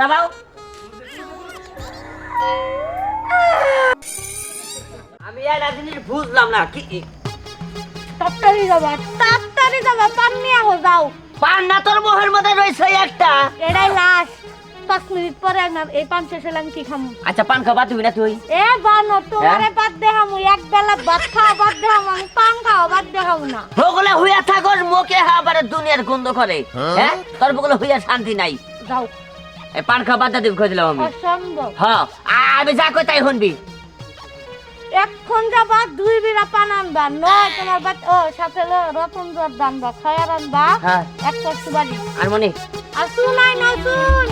চাবাও আমি একটা জিনিস বুঝলাম না কি তাড়াতাড়ি যাবা তাড়াতাড়ি যাবা পান নিয়ে আহো যাও। পান না তোর মোহের মধ্যে রয়েছে একটা। এটাই লাশ। পাঁচ মিনিট পরে না এই পান শেষ হলে আমি কি খামু? আচ্ছা পান খাবা তুমি না তুই। এ বানো তোমারে বাদ দেখামু এক বেলা ভাত খাওয়া বাদ আমি পান খাওয়া বাদ না। বগলে হইয়া থাকস মুখে হাবারে দুনিয়ার গন্ধ করে। হ্যাঁ? তোর বগলে হইয়া শান্তি নাই। যাও। পান খাবা দাদি কই দিলাম আমি। অসম্ভব। হ্যাঁ আমি যা কই তাই শুনবি। এখন যাবা দুই বিড়া পান আনবা নয় তোমার বাদ ও সাথে লো রতন জোর দানবা খায়ার আনবা হ্যাঁ। এক কষ্ট বাড়ি। আর মনে? আর শুনাই না শুন।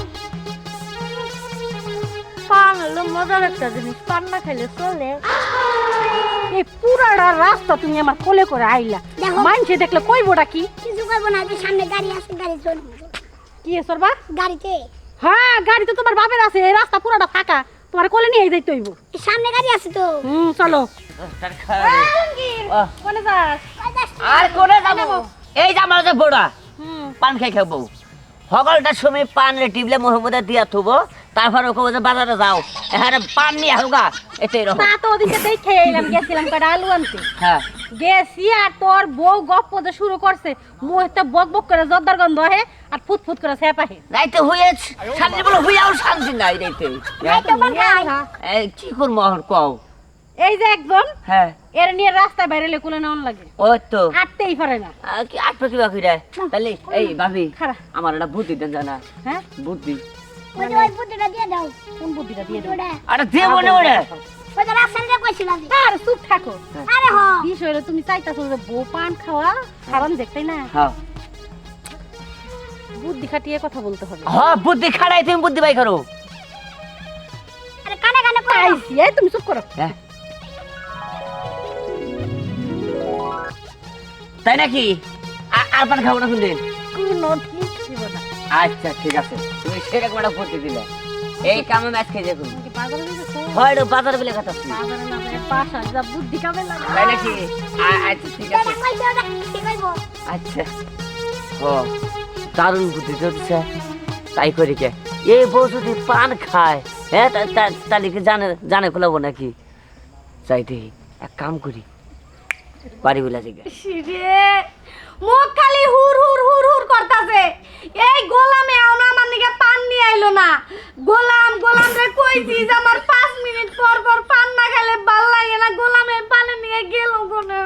পান হলো মজার একটা জিনিস পান না খাইলে চলে। এই পুরাটা রাস্তা তুমি আমার কোলে করে আইলা। মানছে দেখলে কইবোটা কি? কিছু না যে সামনে গাড়ি আছে গাড়ি চলবো। কি এ সরবা? গাড়িতে। হ্যাঁ গাড়ি তো তোমার বাপের আছে এই রাস্তা পুরাটা ফাঁকা। তোমার কোলে নিয়ে যাইতে হইব। সামনে গাড়ি আছে তো। হুম চলো। কোনে যাস? আর করে যাব? এই যে আমার যে বড়া হুম। পান খাই খাব। সকলটার সময় পান রে টিপলে মোহের মধ্যে দিয়া থুবো। তারপর ওকে যে বাজারে যাও। এখানে পান নিয়ে হোগা এটাই রকম। তা তো ওদিকে দেখে এলাম গেছিলাম কটা আলু আনতে। হ্যাঁ। গেছি আর তোর বউ গপ্প যে শুরু করছে। মুহূর্তে বক বক করে জর্দার গন্ধ হে আর ফুট ফুট করে রাইতে হয়ে শান্তি বলে হইয়াও শান্তি নাই রাইতে। এই কি কও? এই যে একজন হ্যাঁ। এর নিয়ে রাস্তায় বাইরে কোলে নেওয়ান লাগে। ওই তো। হাঁটতেই পারে না। কি আটপা কি বাকি রে তাহলে এই ভাবি আমার একটা বুদ্ধি দেন জানা। হ্যাঁ? বুদ্ধি। ওই বুদ্ধিটা দিয়ে দাও। কোন বুদ্ধিটা দিয়ে দেবো ওটা। আরে দে মনে ওরে ওই যে রাস্তাটা কইছিলাম যে আর চুপ থাকো। আরে হ। বিষয় হলো তুমি চাইতাছো যে বউ পান খাওয়া? কারণ দেখতেই না। হ্যাঁ বুদ্ধি খাটিয়ে কথা বলতে হবে। হ্যাঁ বুদ্ধি খাড়াই তুমি বুদ্ধি বাই করো। আরে কানে কানে কই এই তুমি চুপ করো। হ্যাঁ। তাই নাকি? আর পান খাব না কোনদিন? কোনো ঠিক ছিল না। আচ্ছা ঠিক আছে। তুমি সেরকম একটা বুদ্ধি দিলে। এই কামে ম্যাচ খেয়ে যাব। হয় রে, বাজার বিলে কথা বাজারে না যায় পাশা যা বুদ্ধি কামে লাগে। তাই নাকি? আচ্ছা ঠিক আছে। আচ্ছা। ও দারুণ বুদ্ধি চলছে তাই করি কে? এই বউ যদি পান খায় হ্যাঁ তাহলে কি জানে জানে খোলাবো নাকি? চাইতে এক কাম করি। বাড়ি বলে জিগে রে মুখ খালি হুর হুর হুর হুর করতাছে এই গোলামে আউনা আমার নিকে পান নিয়ে আইলো না গোলাম গোলাম রে কইছি যে আমার পাঁচ মিনিট পর পর পান না খেলে ভালো লাগে না গোলামে পানি নিয়ে গেল কোনে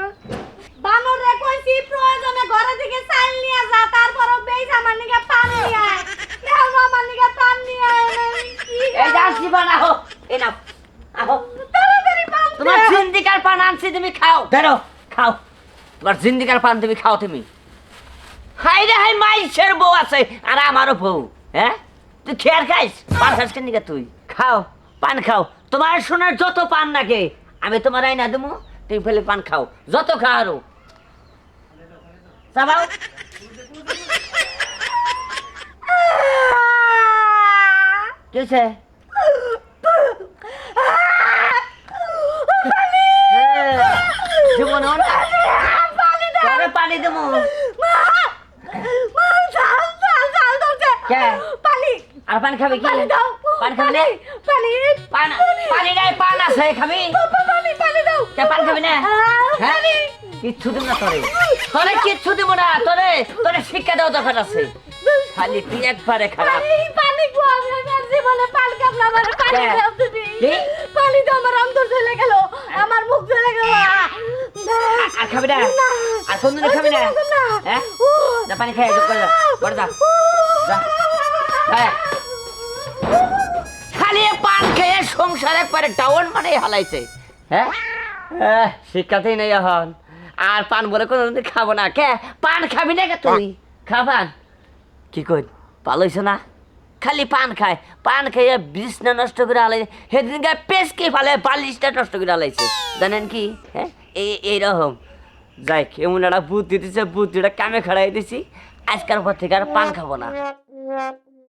বানর রে কইছি প্রয়োজনে ঘরে থেকে চাল নিয়ে যা তারপরও বেশ আমার নিকে পান নিয়ে আয় দেও না আমার নিকে পান নিয়ে আয় না, আমি কি এই যাচ্ছি বান আহো এই নাও আহো তাড়াতাড়ি পান তোমার দে। জিন্দিকার পান আনছি তুমি খাও। বেরো খাও। তোমার জিন্দিকার পান তুমি খাও তুমি। হাই রে হাই মাইসের বউ আছে আর আমারও বউ হ্যাঁ? তুই খেয়ার খাইস? পান খাস কেন তুই? খাও পান খাও। তোমার সোনার যত পান নাকে আমি তোমার আইনা দেবো তুমি ফেলে পান খাও। যত খাও আরও চাবাও। কি হয়েছে জীবন তোরে পানি দেবো চাল চাল চাল ধরছে কে? পানি। আর পানি খাবি কি? পানি দাও পানি খাবি না? পানি পান। পানি নাই পান আছে খাবি? পানি পানি দাও। কে পান খাবি না? হ্যাঁ? কিচ্ছু দিব না তোরে। তোরে কিচ্ছু দিব না তোরে তোরে শিক্ষা দেওয়া দরকার আছে। খালি তুই একবারে খারাপ। পানি পানি আমার জীবনে পান কাপলা আমার পানি দাও তুমি। পানি তো আমার অন্তর চলে গেল আমার মুখ চলে গেল। আর খাবি না? আর কোনদিন খাবি না? হ্যাঁ? না পানি খাই করে যা। করে যা। যা হ্যাঁ খালি পান খেয়ে সংসার একবারে ডাউন মানে হালাইছে। হ্যাঁ? শিক্ষাতেই নেই এখন। আর পান বলে কোনোদিন খাব না। কে? পান খাবি না কে তুই? খাবান কি কই ভালো হইছে না? খালি পান খায়। পান খেয়ে বিছনা নষ্ট করে আলাই সেদিন গায়ে পেসকে ফালে বালিশটা নষ্ট করে আলাইছে জানেন কি? হ্যাঁ? এই এইরকম। যাই, এমন একটা বুদ্ধি দিছে, বুদ্ধিটা কামে খাড়াই দিছি। আজকাল পর থেকে আর পান খাব না।